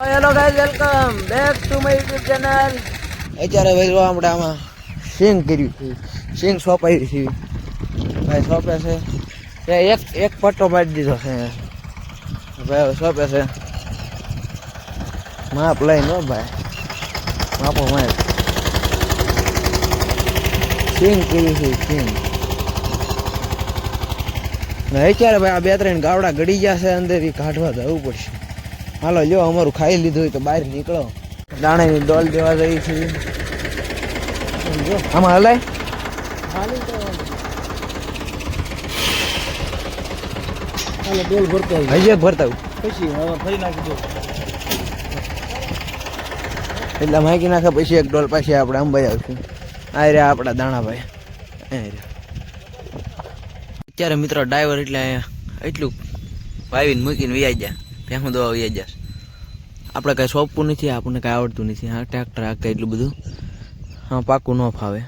Hello guys welcome back to my YouTube channel અત્યારે ભાઈ જો આમાં સિંગ કર્યું છે. સિંગ સોંપાઈ છે. ભાઈ સોંપે છે. એ એક એક પટ્ટો પાડી દીધો છે. ભાઈ સોંપે છે. માપ લઈ હો ભાઈ. માપો માય સિંગ કર્યું છે સિંગ ને અત્યારે ભાઈ આ બે ત્રણ ગાવડા ગળી ગયા છે, અંદર એ કાઢવા જવું પડશે. હાલો લ્યો અમારું ખાઈ લીધું હોય તો બહાર નીકળો. દાણાની ડોલ દેવા જઈ છે જો આમાં હલાય. હાલો ડોલ ભરતા. હજી ભરતા પછી હવે ફરી નાખી દો. એટલે માયકી નાખે પછી એક ડોલ પાછી આપણે અંબાઈ આવશું. આ રહ્યા આપણા દાણાભાઈ. અત્યારે મિત્રો ડ્રાઈવર એટલે અહીંયા એટલું વાવીને મૂકીને વ્યાઈ ગયા હું દવા આવી ગયા આપણે કાંઈ સોંપવું નથી, આપણને કાંઈ આવડતું નથી. હા, ટ્રેક્ટર હાંકતા એટલું બધું. હા, પાકું ન ફાવે.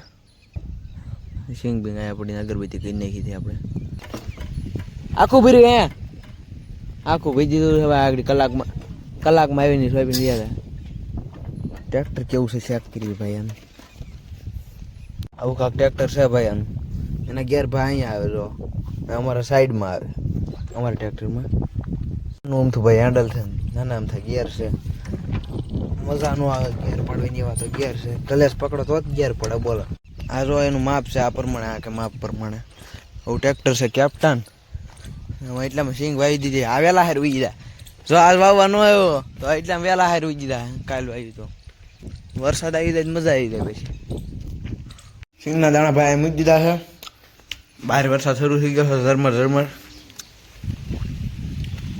સિંગ બિંગ અહીંયા પડીને અગરબત્તી કરી નાખી હતી આપણે. આખું ભર્યું અહીંયા આખું ભરી દીધું હવે આગળ કલાકમાં. કલાકમાં આવીને સોયાબીન લીધા હતા ટ્રેક્ટર કેવું છે ચેક કરી ભાઈ આનું આવું કાંક ટ્રેક્ટર છે ભાઈ આનું એના ગેર ભાઈ અહીંયા આવે જો. અમારા સાઈડમાં આવે. અમારા ટ્રેક્ટરમાં આમ તો ભાઈ હેન્ડલ છે. નાના આમ થાય ગેર છે. મજાનું આવે ગેર પાડવાની એવા તો ગેર છે. કલેશ પકડો તો ગેર પડે, બોલો. આ જો એનું માપ છે, આ પ્રમાણે, આ કે માપ પ્રમાણે. આવું ટ્રેક્ટર છે કેપ્ટન એટલામાં સિંગ વાવી દીધી. આ વેલા હાર ઉઈ ગયા. જો આજ વાવવા ન આવ્યો, તો એટલામાં વેલા હાર ઉઈ દીધા કાલ વાવી તો. વરસાદ આવી જાય મજા આવી જાય પછી. સિંગના દાણા ભાઈ મૂકી દીધા છે. બહાર વરસાદ શરૂ થઈ ગયો છે, ઝરમર ઝરમર.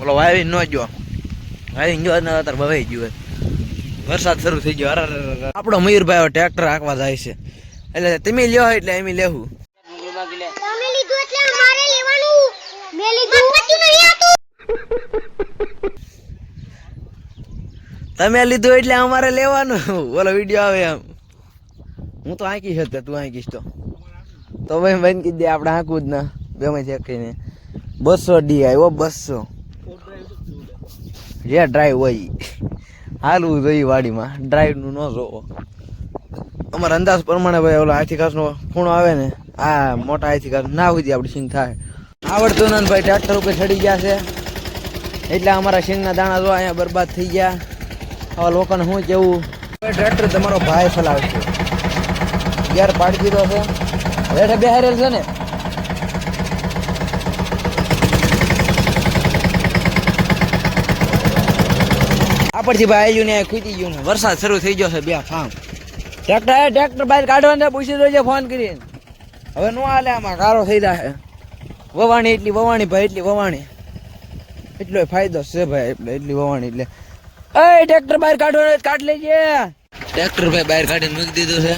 બોલો વાવી ન જો વાવી ગયો ને અત્યારે બવાઈ ગયો વરસાદ શરૂ થઈ ગયો. અરે. આપણો મયુરભાઈ ટ્રેક્ટર હાંકવા જાય છે. એટલે તમે લ્યો એટલે એમ લેવું તમે લીધું એટલે અમારે લેવાનું. ઓલો વીડિયો આવે એમ. હું તો આંકીશ હતો તું આંકીશ તો. તો ભાઈ બંધ કીધી દે આપણે આંકું જ ના. બે માં ચેક કરીને બસો ડી આવ્યો બસો. જે ડ્રાઈવ હોય. હાલવું જોઈએ વાડીમાં. ડ્રાઈવનું ન જોવો. અમારા અંદાજ પ્રમાણે ભાઈ ઓલા હાથી ઘાસનો ખૂણો આવે ને, આ મોટા હાથી ઘાસ ના હોય આપણી સિંગ થાય. આવડતું નથી ભાઈ ટ્રેક્ટર ઉપર ચડી ગયા છે. એટલે અમારા સિંગના દાણા જો અહીંયા બરબાદ થઈ ગયા. આવા લોકોને શું કેવું? ટ્રેક્ટર તમારો ભાઈ ચલાવશે. ગેર પાડી દીધો છે. બેઠે બેહારેલ છે ને? આ ભાઈ આવ્યું ને ખૂટી ગયું ને. વરસાદ શરૂ થઈ ગયો છે બે ફામ. ટ્રેક્ટર ટ્રેક્ટર બહાર કાઢવાને પૂછી દેજે ફોન કરીને. હવે નો હાલે આમાં કારો થઈ જાય વવાણી એટલી વવાણી ભાઈ એટલી વવાણી. એટલો ફાયદો છે ભાઈ એટલે એટલી વવાણી એટલે. એ ટ્રેક્ટર બહાર કાઢવાનું કાઢ લેજે. ટ્રેક્ટર ભાઈ બહાર કાઢીને મૂકી દીધું છે.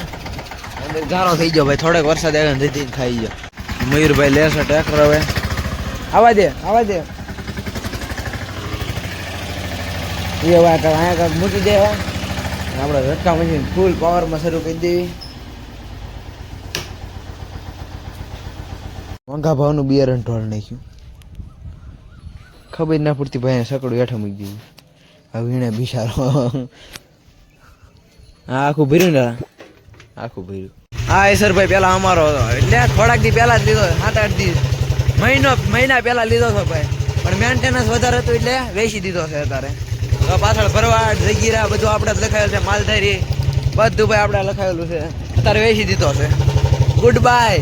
અંદર ગારો થઈ ગયો ભાઈ થોડોક વરસાદ આવ્યો ને તેથી ખાઈ ગયો. મયુરભાઈ લેશે ટ્રેક્ટર હવે. આવા દે આવા દે. એ હવે અહીંયા કાંઈક મૂકી દે આપણે રટકા મશીન ફૂલ પાવરમાં શરૂ કરી દેવી. મોંઘા ભાવનું બિયારણ ઢોળ નાખ્યું. ખબર ના પડતી ભાઈ સકડું હેઠા મૂકી દીધું. હવે એને બિચારો હા, આખું ભર્યું ને આખું ભર્યું. હા એ સર ભાઈ પેલા અમારો હતો. એટલે થોડાક દી પહેલા જ લીધો સાત આઠ દિવસ. મહિનો, મહિના પહેલા લીધો હતો ભાઈ. પણ મેન્ટેનન્સ વધારે હતું એટલે વેચી દીધો છે અત્યારે. પાછળ ભરવાડ, જગીરા, બધું આપણે લખાયેલું છે, માલધારી. બધું ભાઈ આપણે લખાયેલું છે. અત્યારે વેચી દીધો છે. ગુડ બાય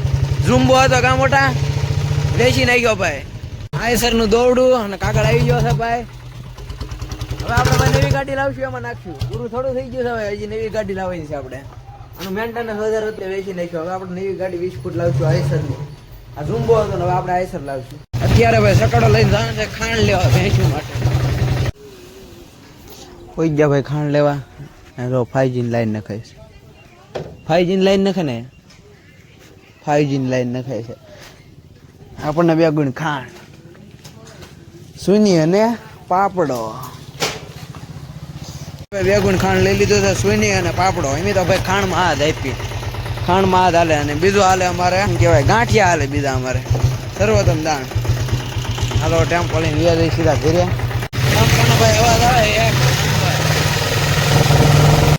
ઝુંબો હતો કા મોટા. વેચી નાખ્યો ભાઈ. આયસરનું દોરડું અને કાગળ આવી ગયો છે ભાઈ. હવે આપણે ભાઈ નવી ગાડી લાવશું, એમાં નાખશું. પૂરું થોડું થઈ ગયું છે હવે, હજી નવી ગાડી લાવવાની છે આપણે. આનું મેન્ટેનન્સ વધારે રૂપિયા વેચી નાખ્યો. હવે આપણે નવી ગાડી વીસ ફૂટ લાવશું આયસરની આ ઝુંબો હતો હવે આપણે આયસર લાવશું. અત્યારે ભાઈ સકડો લઈને જવાનું છે, ખાંડ લેવા ભેંસું માટે. કોઈ ગયા ભાઈ ખાંડ લેવા. રો ફાઈવ લાઈન નખાય છે. ફાઈવ લાઈન નખે ને? ફાઈવ લાઈન નખાય છે. આપણને બે ગુણ ખાંડ. સુની અને પાપડો. બે ગુણ ખાંડ લઈ લીધો છે સુની અને પાપડો. એમ તો ભાઈ ખાંડમાં હાથ આપી. ખાંડમાં હાથ હાલે અને બીજું હાલે અમારે. એમ કહેવાય, ગાંઠિયા હાલે બીજા અમારે. સર્વોત્તમ દાણ હાલો ટેમ્પો લઈને સીધા ઘેર્યા. ટેમ્પોનો ભાઈ અવાજ આવે